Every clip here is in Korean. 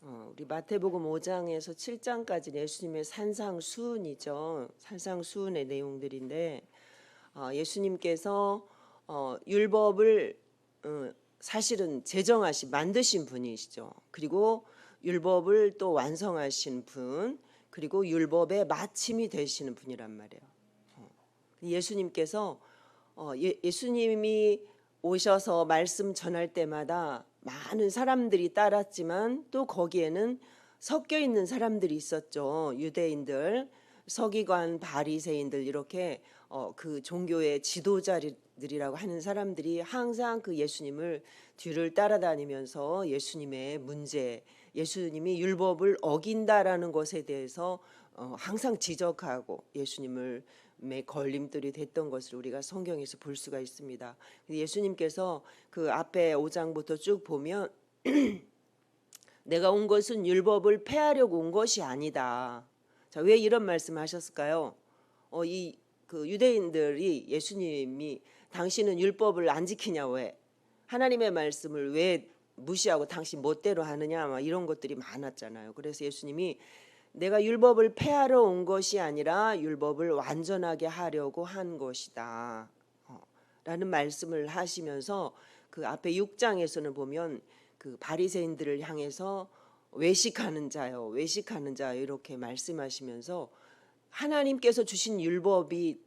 어, 우리 마태복음 5장에서 7장까지 예수님의 산상수훈이죠. 산상수훈의 내용들인데 어, 예수님께서 어, 율법을 어, 사실은 제정하신 만드신 분이시죠. 그리고 율법을 또 완성하신 분, 그리고 율법의 마침이 되시는 분이란 말이에요. 어, 예수님께서 어, 예, 예수님이 오셔서 말씀 전할 때마다 많은 사람들이 따랐지만 또 거기에는 섞여 있는 사람들이 있었죠. 유대인들, 서기관, 바리새인들 이렇게 어, 그 종교의 지도자들이라고 하는 사람들이 항상 그 예수님을 뒤를 따라다니면서 예수님의 문제, 예수님이 율법을 어긴다라는 것에 대해서 어, 항상 지적하고 예수님을 의 걸림돌이 됐던 것을 우리가 성경에서 볼 수가 있습니다. 예수님께서 그 앞에 5장부터 쭉 보면 내가 온 것은 율법을 폐하려고 온 것이 아니다. 자, 왜 이런 말씀하셨을까요? 어, 이 그 유대인들이 예수님이 당신은 율법을 안 지키냐 왜? 하나님의 말씀을 왜 무시하고 당신 멋대로 하느냐 막 이런 것들이 많았잖아요. 그래서 예수님이 내가 율법을 폐하러 온 것이 아니라 율법을 완전하게 하려고 한 것이다. 어, 라는 말씀을 하시면서 그 앞에 6장에서는 보면 그 바리새인들을 향해서 외식하는 자요, 외식하는 자 이렇게 말씀하시면서 하나님께서 주신 율법이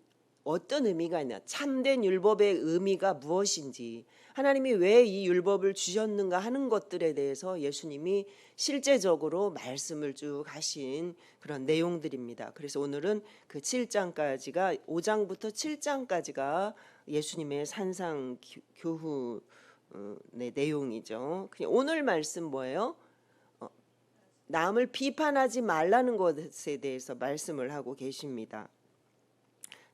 어떤 의미가 있냐, 참된 율법의 의미가 무엇인지, 하나님이 왜 이 율법을 주셨는가 하는 것들에 대해서 예수님이 실제적으로 말씀을 쭉 하신 그런 내용들입니다. 그래서 오늘은 그 7장까지가 5장부터 7장까지가 예수님의 산상 교훈의 내용이죠. 오늘 말씀 뭐예요? 남을 비판하지 말라는 것에 대해서 말씀을 하고 계십니다.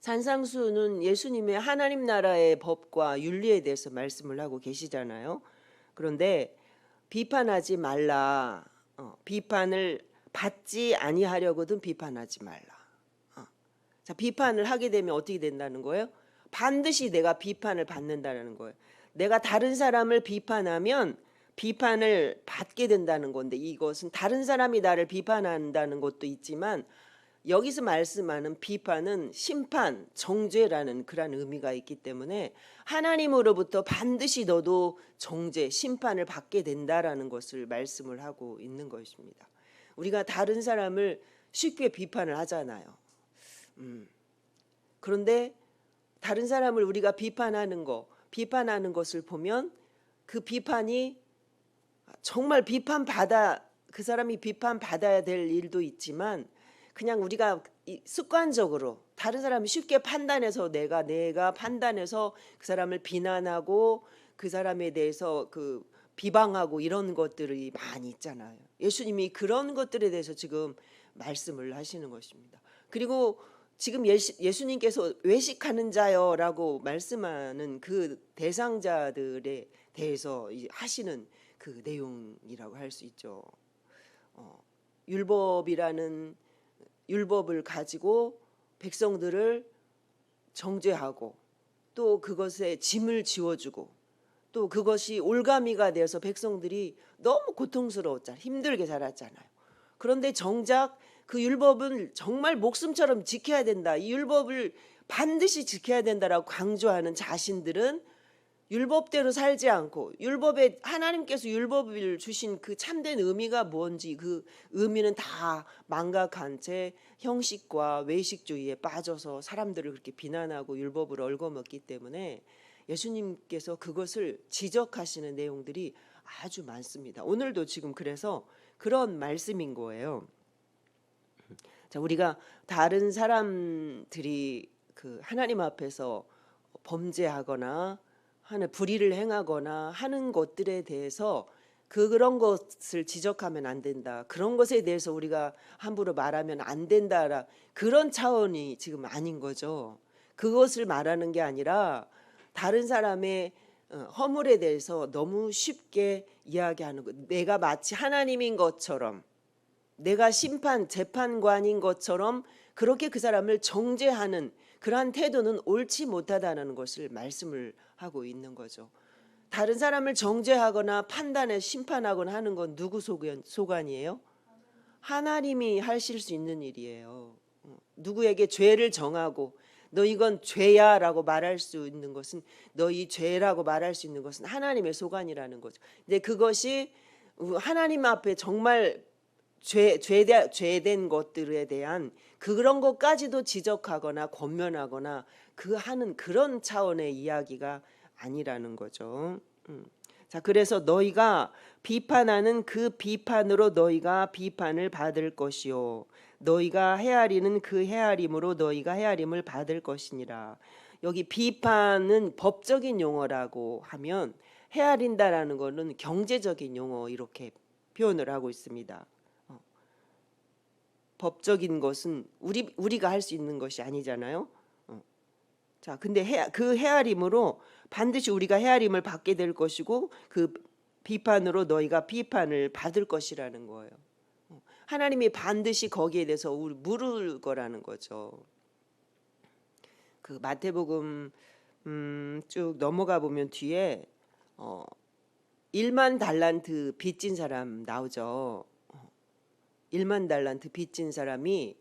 산상수는 예수님의 하나님 나라의 법과 윤리에 대해서 말씀을 하고 계시잖아요. 그런데 비판하지 말라. 어, 비판을 받지 아니하려거든 비판하지 말라. 어. 자, 비판을 하게 되면 어떻게 된다는 거예요? 반드시 내가 비판을 받는다는 거예요. 내가 다른 사람을 비판하면 비판을 받게 된다는 건데 이것은 다른 사람이 나를 비판한다는 것도 있지만 여기서 말씀하는 비판은 심판, 정죄라는 그런 의미가 있기 때문에 하나님으로부터 반드시 너도 정죄, 심판을 받게 된다라는 것을 말씀을 하고 있는 것입니다. 우리가 다른 사람을 쉽게 비판을 하잖아요. 음. 그런데 다른 사람을 우리가 비판하는 거, 비판하는 것을 보면 그 비판이 정말 비판 받아 그 사람이 비판 받아야 될 일도 있지만 그냥 우리가 습관적으로 다른 사람이 쉽게 판단해서 내가 내가 판단해서 그 사람을 비난하고 그 사람에 대해서 그 비방하고 이런 것들이 많이 있잖아요. 예수님이 그런 것들에 대해서 지금 말씀을 하시는 것입니다. 그리고 지금 예수 님께서 외식하는 자여라고 말씀하는 그 대상자들에 대해서 하시는 그 내용이라고 할 수 있죠. 어, 율법이라는 율법을 가지고 백성들을 정죄하고 또 그것에 짐을 지워주고 또 그것이 올가미가 되어서 백성들이 너무 고통스러웠잖아요. 힘들게 자랐잖아요. 그런데 정작 그 율법은 정말 목숨처럼 지켜야 된다. 이 율법을 반드시 지켜야 된다라고 강조하는 자신들은 율법대로 살지 않고 율법에 하나님께서 율법을 주신 그 참된 의미가 뭔지 그 의미는 다 망각한 채 형식과 외식주의에 빠져서 사람들을 그렇게 비난하고 율법을 얽어먹기 때문에 예수님께서 그것을 지적하시는 내용들이 아주 많습니다. 오늘도 지금 그래서 그런 말씀인 거예요. 자, 우리가 다른 사람들이 그 하나님 앞에서 범죄하거나 하는 불의를 행하거나 하는 것들에 대해서 그런 것을 지적하면 안 된다. 그런 것에 대해서 우리가 함부로 말하면 안 된다라 그런 차원이 지금 아닌 거죠. 그것을 말하는 게 아니라 다른 사람의 어, 허물에 대해서 너무 쉽게 이야기하는 것. 내가 마치 하나님인 것처럼 내가 심판 재판관인 것처럼 그렇게 그 사람을 정죄하는 그러한 태도는 옳지 못하다는 것을 말씀을 하고 있는 거죠. 다른 사람을 정죄하거나 판단해 심판하거나 하는 건 누구 소관, 소관이에요? 하나님이 하실 수 있는 일이에요. 어, 누구에게 죄를 정하고 너 이건 죄야라고 말할 수 있는 것은 너 이 죄라고 말할 수 있는 것은 하나님의 소관이라는 거죠. 근데 그것이 하나님 앞에 정말 죄, 죄, 죄된 것들에 대한 그런 것까지도 지적하거나 권면하거나 그 하는 그런 차원의 이야기가 아니라는 거죠. 음. 자, 그래서 너희가 비판하는 그 비판으로 너희가 비판을 받을 것이요. 너희가 헤아리는 그 헤아림으로 너희가 헤아림을 받을 것이니라. 여기 비판은 법적인 용어라고 하면 헤아린다라는 거는 경제적인 용어 이렇게 표현을 하고 있습니다. 어. 법적인 것은 우리 우리가 할 수 있는 것이 아니잖아요. 어. 자, 근데 해, 그 헤아림으로 반드시 우리가 헤아림을 받게 될 것이고 그 비판으로 너희가 비판을 받을 것이라는 거예요. 어. 하나님이 반드시 거기에 대해서 우리 물을 거라는 거죠. 그 마태복음 음, 쭉 넘어가 보면 뒤에 어 1만 달란트 빚진 사람 나오죠. 어, 1만 달란트 빚진 사람이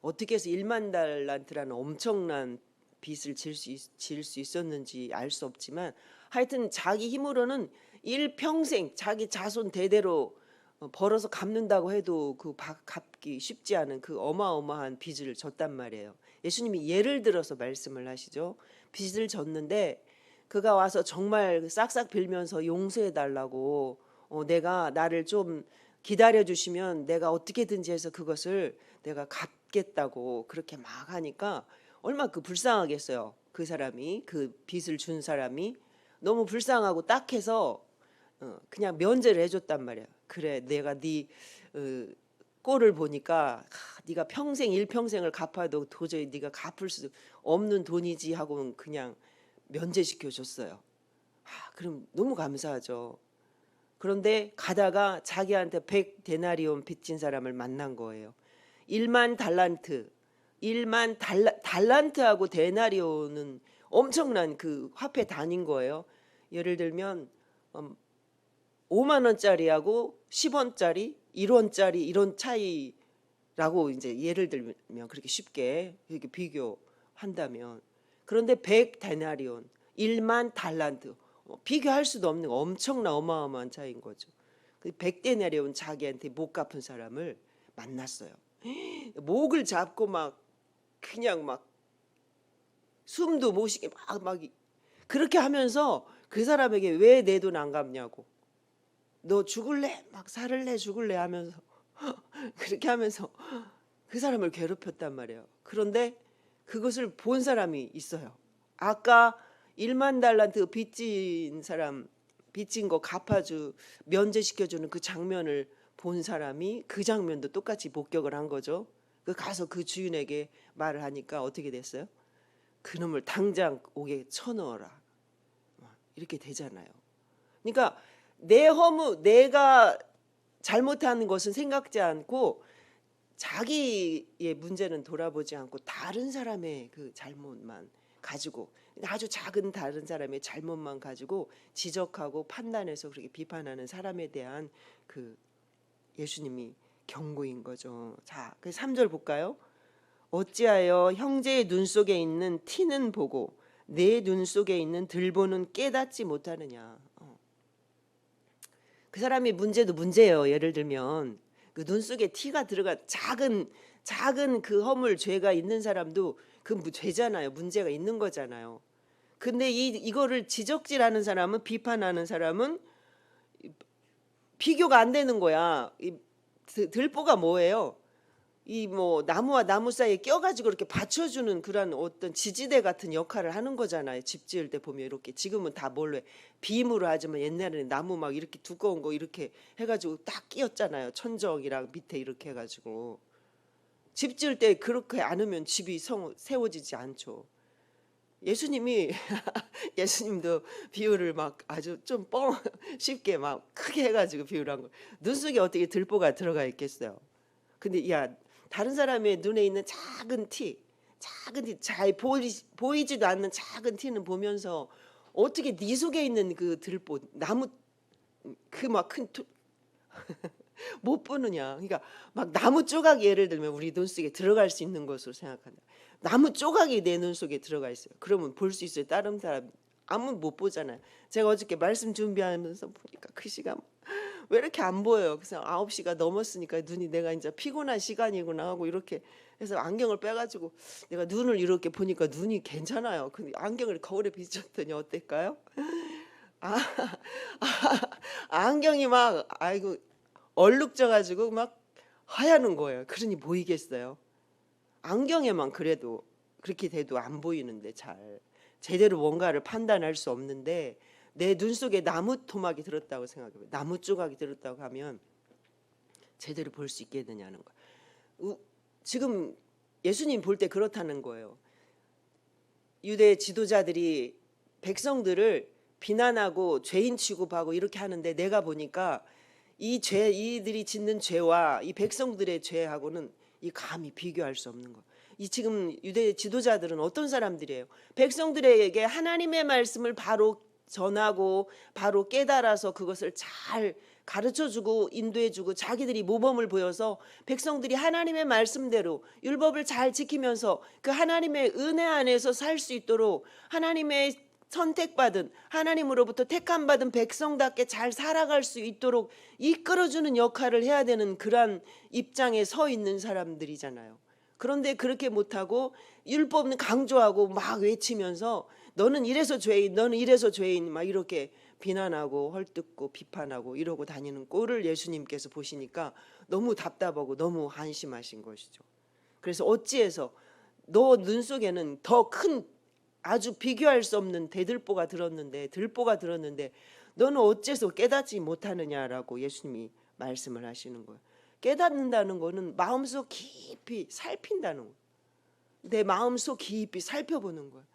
어떻게 해서 1만 달란트라는 엄청난 빚을 질 수 질 수 있었는지 알 수 없지만 하여튼 자기 힘으로는 일평생 자기 자손 대대로 어, 벌어서 갚는다고 해도 그 바- 갚기 쉽지 않은 그 어마어마한 빚을 졌단 말이에요. 예수님이 예를 들어서 말씀을 하시죠. 빚을 졌는데 그가 와서 정말 싹싹 빌면서 용서해 달라고 어, 내가 나를 좀 기다려 주시면 내가 어떻게든지 해서 그것을 내가 갚겠다고 그렇게 막 하니까 얼마 그 불쌍하겠어요. 그 사람이 그 빚을 준 사람이 너무 불쌍하고 딱해서 어, 그냥 면제를 해줬단 말이야. 그래 내가 네 어, 꼴을 보니까 하, 네가 평생 일평생을 갚아도 도저히 네가 갚을 수 없는 돈이지 하고 그냥 면제시켜 줬어요. 아, 그럼 너무 감사하죠. 그런데 가다가 자기한테 100 데나리온 빚진 사람을 만난 거예요. 1만 달란트, 1만 달라, 달란트하고 데나리온은 엄청난 그 화폐 단인 거예요. 예를 들면 음, 5만 원짜리하고 10원짜리, 1원짜리 이런 차이라고 이제 예를 들면 그렇게 쉽게 이렇게 비교한다면 그런데 100 데나리온, 1만 달란트 어, 비교할 수도 없는 엄청난 어마어마한 차이인 거죠. 그 100데나리온 자기한테 못 갚은 사람을 만났어요. 목을 잡고 막 그냥 막 숨도 못 쉬게 막, 막 그렇게 하면서 그 사람에게 왜 내 돈 안 갚냐고 너 죽을래 막 살을래 죽을래 하면서 그렇게 하면서 그 사람을 괴롭혔단 말이에요. 그런데 그것을 본 사람이 있어요. 아까 1만 달란트 빚진 사람 빚진 거 갚아주 면제시켜주는 그 장면을 본 사람이 그 장면도 똑같이 목격을 한 거죠. 그 가서 그 주인에게 말을 하니까 어떻게 됐어요? 그놈을 당장 옥에 쳐넣어라. 이렇게 되잖아요. 그러니까 내 허무 내가 잘못하는 것은 생각지 않고 자기의 문제는 돌아보지 않고 다른 사람의 그 잘못만 가지고 아주 작은 다른 사람의 잘못만 가지고 지적하고 판단해서 그렇게 비판하는 사람에 대한 그 예수님이 경고인 거죠. 자, 그 3절 볼까요? 어찌하여 형제의 눈 속에 있는 티는 보고 내 눈 속에 있는 들보는 깨닫지 못하느냐. 어. 그 사람의 문제도 문제예요. 예를 들면 그 눈 속에 티가 들어가 작은 작은 그 허물 죄가 있는 사람도 그 죄잖아요. 문제가 있는 거잖아요. 근데 이 이거를 지적질하는 사람은 비판하는 사람은 비교가 안 되는 거야. 들보가 뭐예요? 이 뭐 나무와 나무 사이에 껴가지고 이렇게 받쳐주는 그런 어떤 지지대 같은 역할을 하는 거잖아요. 집 지을 때 보면 이렇게 지금은 다 뭘로 해? 비무로 하지만 옛날에는 나무 막 이렇게 두꺼운 거 이렇게 해가지고 딱 끼었잖아요. 천정이랑 밑에 이렇게 해가지고 집 지을 때 그렇게 안 하면 집이 성, 세워지지 않죠. 예수님이 예수님도 비유를 막 아주 좀 뻥 쉽게 막 크게 해가지고 비유를 한 거. 눈 속에 어떻게 들보가 들어가 있겠어요. 근데 야 다른 사람의 눈에 있는 작은 티, 작은 티, 잘 보이, 보이지도 않는 작은 티는 보면서 어떻게 네 속에 있는 그 들보 나무 그 막 큰 못 보느냐. 그러니까 막 나무 조각이 예를 들면 우리 눈 속에 들어갈 수 있는 것으로 생각한다. 나무 조각이 내 눈 속에 들어가 있어요. 그러면 볼 수 있어요. 다른 사람 아무 못 보잖아요. 제가 어저께 말씀 준비하면서 보니까 그 시간 왜 이렇게 안 보여요. 그래서 9시가 넘었으니까 눈이 내가 이제 피곤한 시간이구나 하고 이렇게 해서 안경을 빼가지고 내가 눈을 이렇게 보니까 눈이 괜찮아요. 근데 안경을 거울에 비쳤더니 어떨까요? 아, 아, 안경이 막 아이고 얼룩져가지고 막 하얗는 거예요. 그러니 보이겠어요. 안경에만 그래도 그렇게 돼도 안 보이는데 잘 제대로 뭔가를 판단할 수 없는데 내 눈 속에 나무 토막이 들었다고 생각해요. 나무 조각이 들었다고 하면 제대로 볼 수 있겠느냐는 거. 우- 지금 예수님 볼 때 그렇다는 거예요. 유대 지도자들이 백성들을 비난하고 죄인 취급하고 이렇게 하는데 내가 보니까 이 죄 이들이 짓는 죄와 이 백성들의 죄하고는 이 감히 비교할 수 없는 거. 이 지금 유대 지도자들은 어떤 사람들이에요? 백성들에게 하나님의 말씀을 바로 전하고 바로 깨달아서 그것을 잘 가르쳐 주고 인도해 주고 자기들이 모범을 보여서 백성들이 하나님의 말씀대로 율법을 잘 지키면서 그 하나님의 은혜 안에서 살 수 있도록 하나님의 선택받은 하나님으로부터 택함 받은 백성답게 잘 살아갈 수 있도록 이끌어주는 역할을 해야 되는 그러한 입장에 서 있는 사람들이잖아요. 그런데 그렇게 못하고 율법은 강조하고 막 외치면서 너는 이래서 죄인, 너는 이래서 죄인 막 이렇게 비난하고 헐뜯고 비판하고 이러고 다니는 꼴을 예수님께서 보시니까 너무 답답하고 너무 한심하신 것이죠. 그래서 어찌해서 너 눈 속에는 더 큰 아주 비교할 수 없는 대들보가 들었는데 들보가 들었는데 너는 어째서 깨닫지 못하느냐라고 예수님이 말씀을 하시는 거예요. 깨닫는다는 거는 마음속 깊이 살핀다는 거예요. 내 마음속 깊이 살펴보는 거예요.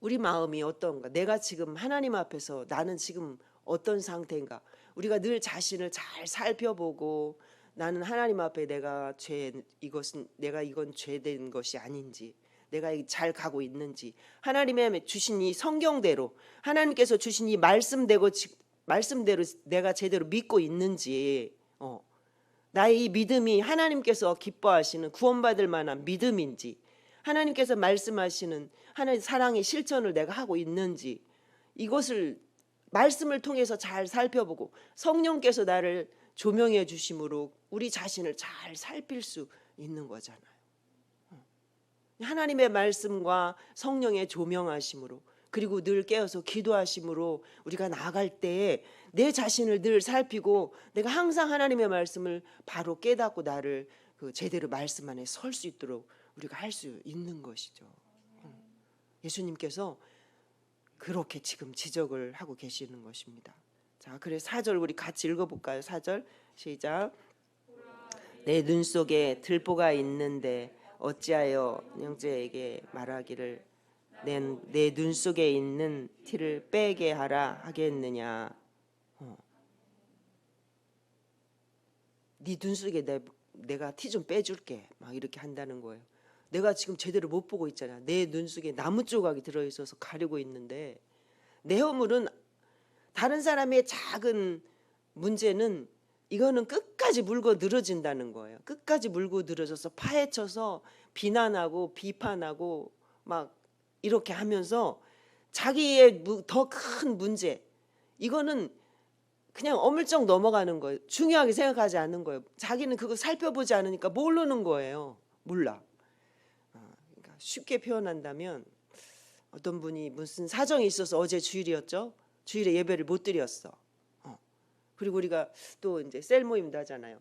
우리 마음이 어떤가? 내가 지금 하나님 앞에서 나는 지금 어떤 상태인가? 우리가 늘 자신을 잘 살펴보고 나는 하나님 앞에 내가 죄 이것은 내가 이건 죄된 것이 아닌지 내가 잘 가고 있는지 하나님의 주신 이 성경대로 하나님께서 주신 이 말씀대로 지- 말씀대로 내가 제대로 믿고 있는지 어. 나의 이 믿음이 하나님께서 기뻐하시는 구원받을 만한 믿음인지 하나님께서 말씀하시는 하나님 사랑의 실천을 내가 하고 있는지 이것을 말씀을 통해서 잘 살펴보고 성령께서 나를 조명해 주심으로 우리 자신을 잘 살필 수 있는 거잖아요. 어. 하나님의 말씀과 성령의 조명하심으로 그리고 늘 깨어서 기도하심으로 우리가 나아갈 때에 내 자신을 늘 살피고 내가 항상 하나님의 말씀을 바로 깨닫고 나를 그 제대로 말씀 안에 설 수 있도록 우리가 할 수 있는 것이죠. 어. 예수님께서 그렇게 지금 지적을 하고 계시는 것입니다. 자, 그래 사절 우리 같이 읽어 볼까요? 사절 시작. 내 눈 속에 들보가 있는데 어찌하여 형제에게 말하기를 내 눈 속에 있는 티를 빼게 하라 하겠느냐? 어. 네눈 속에 내, 내가 티 좀 빼줄게. 막 이렇게 한다는 거예요. 내가 지금 제대로 못 보고 있잖아. 내 눈 속에 나무 조각이 들어 있어서 가리고 있는데 내 허물은 다른 사람의 작은 문제는 이거는 끝까지 물고 늘어진다는 거예요. 끝까지 물고 늘어져서 파헤쳐서 비난하고 비판하고 막 이렇게 하면서 자기의 더 큰 문제 이거는 그냥 어물쩍 넘어가는 거예요. 중요하게 생각하지 않는 거예요. 자기는 그거 살펴보지 않으니까 모르는 거예요. 몰라. 어, 그러니까 쉽게 표현한다면 어떤 분이 무슨 사정이 있어서 어제 주일이었죠. 주일에 예배를 못 드렸어. 어. 그리고 우리가 또 이제 셀 모임도 하잖아요.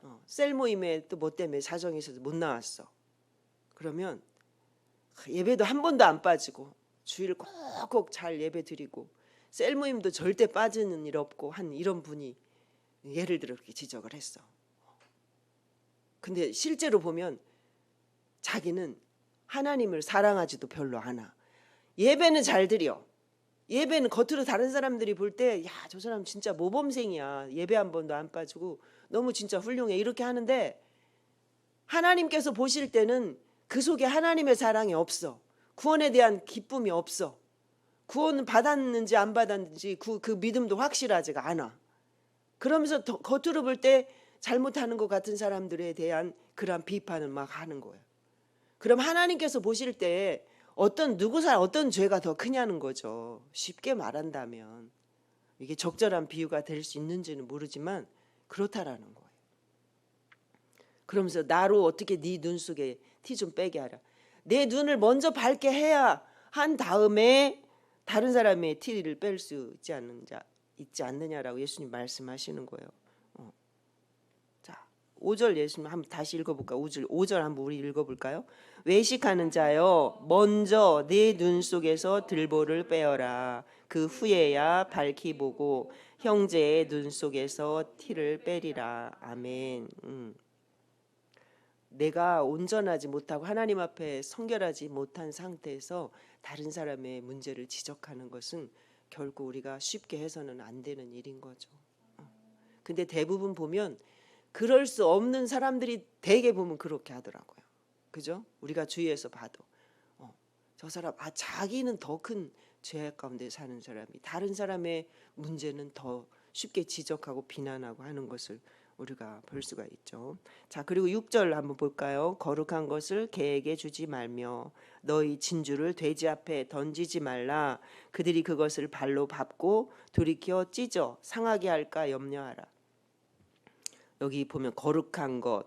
어, 셀 모임에 또 뭐 때문에 있어서 못 나왔어. 그러면 예배도 한 번도 안 빠지고 주일을 꼭꼭 잘 예배 드리고 셀 모임도 절대 빠지는 일 없고 한 이런 분이 예를 들어 그렇게 지적을 했어. 근데 실제로 보면 자기는 하나님을 사랑하지도 별로 않아. 예배는 잘 드려. 예배는 겉으로 다른 사람들이 볼 때 야 저 사람 진짜 모범생이야. 예배 한 번도 안 빠지고 너무 진짜 훌륭해. 이렇게 하는데 하나님께서 보실 때는 그 속에 하나님의 사랑이 없어. 구원에 대한 기쁨이 없어. 구원 받았는지 안 받았는지 그, 그 믿음도 확실하지가 않아. 그러면서 더- 겉으로 볼 때 잘못하는 것 같은 사람들에 대한 그러한 비판을 막 하는 거예요. 그럼 하나님께서 보실 때 어떤 누구 사 어떤 죄가 더 크냐는 거죠. 쉽게 말한다면 이게 적절한 비유가 될 수 있는지는 모르지만 그렇다라는 거예요. 그러면서 나로 어떻게 네 눈 속에 티 좀 빼게 하라. 내 눈을 먼저 밝게 해야 한 다음에 다른 사람의 티를 뺄 수 있지 않느냐 있지 않느냐라고 예수님 말씀하시는 거예요. 어. 자, 5절 예수님 한번 다시 읽어볼까? 5절 5절 한번 우리 읽어볼까요? 외식하는 자여 먼저 내 눈 속에서 들보를 빼어라. 그 후에야 밝히 보고 형제의 눈 속에서 티를 빼리라. 아멘. 음. 내가 온전하지 못하고 하나님 앞에 성결하지 못한 상태에서 다른 사람의 문제를 지적하는 것은 결국 우리가 쉽게 해서는 안 되는 일인 거죠. 어. 근데 대부분 보면 그럴 수 없는 사람들이 대개 보면 그렇게 하더라고요. 그죠? 우리가 주위에서 봐도 어, 저 사람 아 자기는 더 큰 죄악 가운데 사는 사람이 다른 사람의 문제는 더 쉽게 지적하고 비난하고 하는 것을 우리가 볼 수가 있죠. 자, 그리고 6절 한번 볼까요? 거룩한 것을 개에게 주지 말며 너희 진주를 돼지 앞에 던지지 말라. 그들이 그것을 발로 밟고 돌이켜 찢어 상하게 할까 염려하라. 여기 보면 거룩한 것,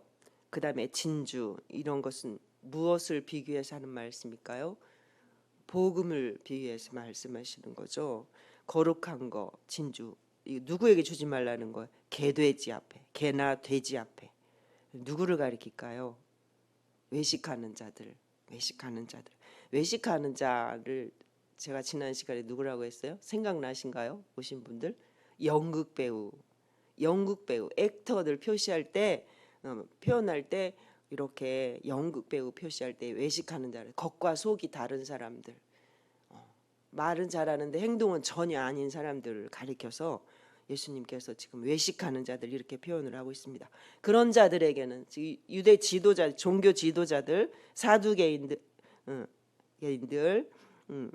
그 다음에 진주 이런 것은 무엇을 비교해서 하는 말씀일까요? 복음을 비교해서 말씀하시는 거죠. 거룩한 거, 진주. 이 누구에게 주지 말라는 거예요? 개돼지 앞에, 개나 돼지 앞에. 누구를 가리킬까요? 외식하는 자들, 외식하는 자들. 외식하는 자를 제가 지난 시간에 누구라고 했어요? 생각나신가요? 오신 분들? 연극 배우, 연극 배우, 액터들 표시할 때 어, 표현할 때 이렇게 연극 배우 표시할 때 외식하는 자들, 겉과 속이 다른 사람들, 어, 말은 잘하는데 행동은 전혀 아닌 사람들을 가리켜서 예수님께서 지금 외식하는 자들 이렇게 표현을 하고 있습니다. 그런 자들에게는 지- 유대 지도자, 종교 지도자들, 사두개인들, 어, 개인들, 음,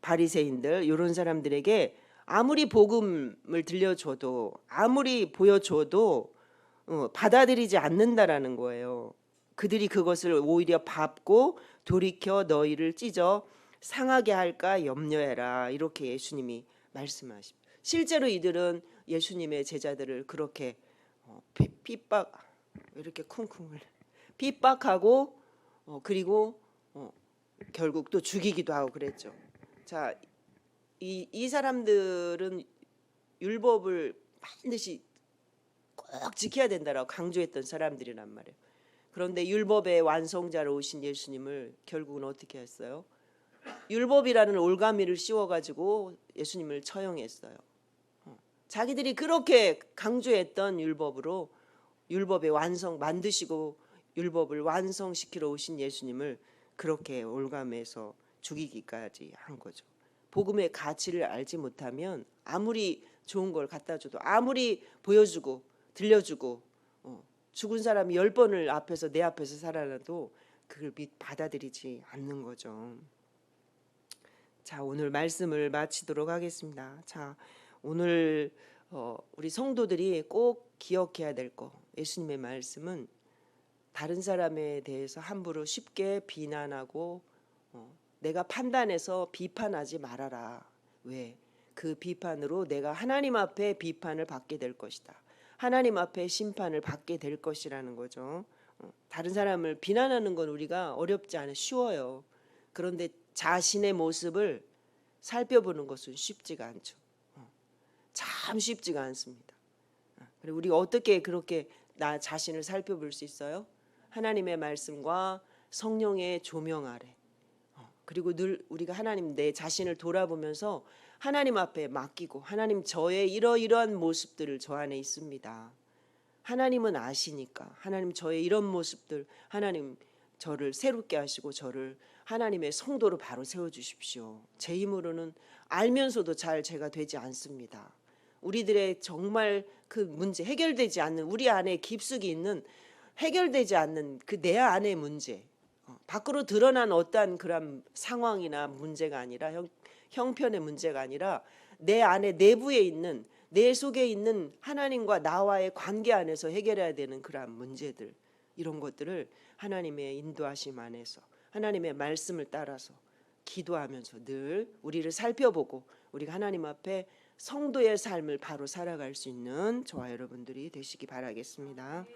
바리새인들 이런 사람들에게 아무리 복음을 들려줘도 아무리 보여줘도 어, 받아들이지 않는다라는 거예요. 그들이 그것을 오히려 밟고 돌이켜 너희를 찢어 상하게 할까 염려해라 이렇게 예수님이 말씀하십니다. 실제로 이들은 예수님의 제자들을 그렇게 어, 피- 핍박 이렇게 쿵쿵을 핍박하고 어, 그리고 어, 결국 또 죽이기도 하고 그랬죠. 자, 이, 이 사람들은 율법을 반드시 꼭 지켜야 된다라고 강조했던 사람들이란 말이에요. 그런데 율법의 완성자로 오신 예수님을 결국은 어떻게 했어요? 율법이라는 올가미를 씌워가지고 예수님을 처형했어요. 어. 자기들이 그렇게 강조했던 율법으로 율법의 완성 만드시고 율법을 완성시키러 오신 예수님을 그렇게 올감해서 죽이기까지 한 거죠. 복음의 가치를 알지 못하면 아무리 좋은 걸 갖다 줘도 아무리 보여주고 들려주고 어, 죽은 사람이 열 번을 앞에서 내 앞에서 살아나도 그걸 믿 받아들이지 않는 거죠. 자 오늘 말씀을 마치도록 하겠습니다. 자 오늘 어, 우리 성도들이 꼭 기억해야 될 거 예수님의 말씀은 다른 사람에 대해서 함부로 쉽게 비난하고 어, 내가 판단해서 비판하지 말아라. 왜? 그 비판으로 내가 하나님 앞에 비판을 받게 될 것이다. 하나님 앞에 심판을 받게 될 것이라는 거죠. 어, 다른 사람을 비난하는 건 우리가 어렵지 않아 쉬워요. 그런데 자신의 모습을 살펴보는 것은 쉽지가 않죠. 어, 참 쉽지가 않습니다. 어, 그리고 우리가 어떻게 그렇게 나 자신을 살펴볼 수 있어요? 하나님의 말씀과 성령의 조명 아래 어, 그리고 늘 우리가 하나님 내 자신을 돌아보면서 하나님 앞에 맡기고 하나님 저의 이러이러한 모습들을 저 안에 있습니다. 하나님은 아시니까 하나님 저의 이런 모습들 하나님 저를 새롭게 하시고 저를 하나님의 성도로 바로 세워 주십시오. 제 힘으로는 알면서도 잘 제가 되지 않습니다. 우리들의 정말 그 문제 해결되지 않는 우리 안에 깊숙이 있는 해결되지 않는 그 내 안의 문제 어, 밖으로 드러난 어떠한 그런 상황이나 문제가 아니라 형- 형편의 문제가 아니라 내 안에 내부에 있는 내 속에 있는 하나님과 나와의 관계 안에서 해결해야 되는 그러한 문제들 이런 것들을 하나님의 인도하심 안에서 하나님의 말씀을 따라서 기도하면서 늘 우리를 살펴보고 우리가 하나님 앞에 성도의 삶을 바로 살아갈 수 있는 저와 여러분들이 되시기 바라겠습니다.